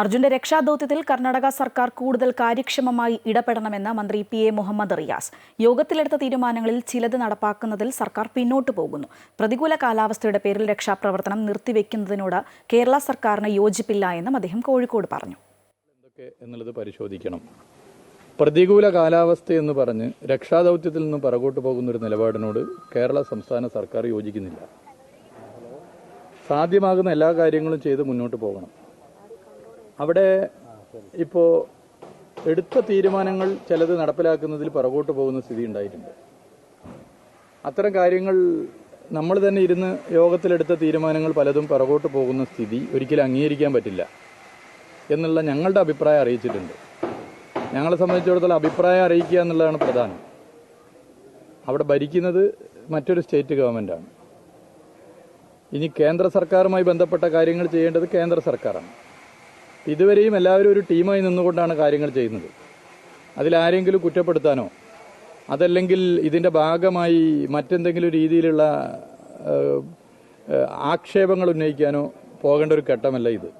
അർജുന്റെ രക്ഷാദൌത്യത്തിൽ കർണാടക സർക്കാർ കൂടുതൽ കാര്യക്ഷമമായി ഇടപെടണമെന്ന് മന്ത്രി പി എ മുഹമ്മദ് റിയാസ്. യോഗത്തിലെടുത്ത തീരുമാനങ്ങളിൽ ചിലത് നടപ്പാക്കുന്നതിൽ സർക്കാർ പിന്നോട്ടു പോകുന്നു. പ്രതികൂല കാലാവസ്ഥയുടെ പേരിൽ രക്ഷാപ്രവർത്തനം നിർത്തിവെക്കുന്നതിനോട് കേരള സർക്കാരിന് യോജിപ്പില്ല എന്നും അദ്ദേഹം കോഴിക്കോട് പറഞ്ഞു. എന്നുള്ളത് പരിശോധിക്കണം. പ്രതികൂല കാലാവസ്ഥ എന്ന് പറഞ്ഞ് രക്ഷാദൗത്യത്തിൽ നിന്ന് പുറകോട്ട് പോകുന്ന ഒരു നിലപാടിനോട് കേരള സംസ്ഥാന സർക്കാർ യോജിക്കുന്നില്ല. സാധ്യമാകുന്ന എല്ലാ കാര്യങ്ങളും ചെയ്ത് മുന്നോട്ട് പോകണം. അവിടെ ഇപ്പോൾ എടുത്ത തീരുമാനങ്ങൾ ചിലത് നടപ്പിലാക്കുന്നതിൽ പുറകോട്ട് പോകുന്ന സ്ഥിതി ഉണ്ടായിട്ടുണ്ട്. അത്തരം കാര്യങ്ങൾ നമ്മൾ തന്നെ ഇരുന്ന് യോഗത്തിലെടുത്ത തീരുമാനങ്ങൾ പലതും പുറകോട്ട് പോകുന്ന സ്ഥിതി ഒരിക്കലും അംഗീകരിക്കാൻ പറ്റില്ല എന്നുള്ള ഞങ്ങളുടെ അഭിപ്രായം അറിയിച്ചിട്ടുണ്ട്. ഞങ്ങളെ സംബന്ധിച്ചിടത്തോളം അഭിപ്രായം അറിയിക്കുക എന്നുള്ളതാണ് പ്രധാനം. അവിടെ ഭരിക്കുന്നത് മറ്റൊരു സ്റ്റേറ്റ് ഗവൺമെന്റാണ് ഇനി കേന്ദ്ര സർക്കാരുമായി ബന്ധപ്പെട്ട കാര്യങ്ങൾ ചെയ്യേണ്ടത് കേന്ദ്ര സർക്കാരാണ്. ഇതുവരെയും എല്ലാവരും ഒരു ടീമായി നിന്നുകൊണ്ടാണ് കാര്യങ്ങൾ ചെയ്യുന്നത്. അതിലാരെങ്കിലും കുറ്റപ്പെടുത്താനോ അതല്ലെങ്കിൽ ഇതിന്റെ ഭാഗമായി മറ്റെന്തെങ്കിലും രീതിയിലുള്ള ആക്ഷേപങ്ങൾ ഉന്നയിക്കാനോ പോകേണ്ട ഒരു ഘട്ടമല്ല ഇത്.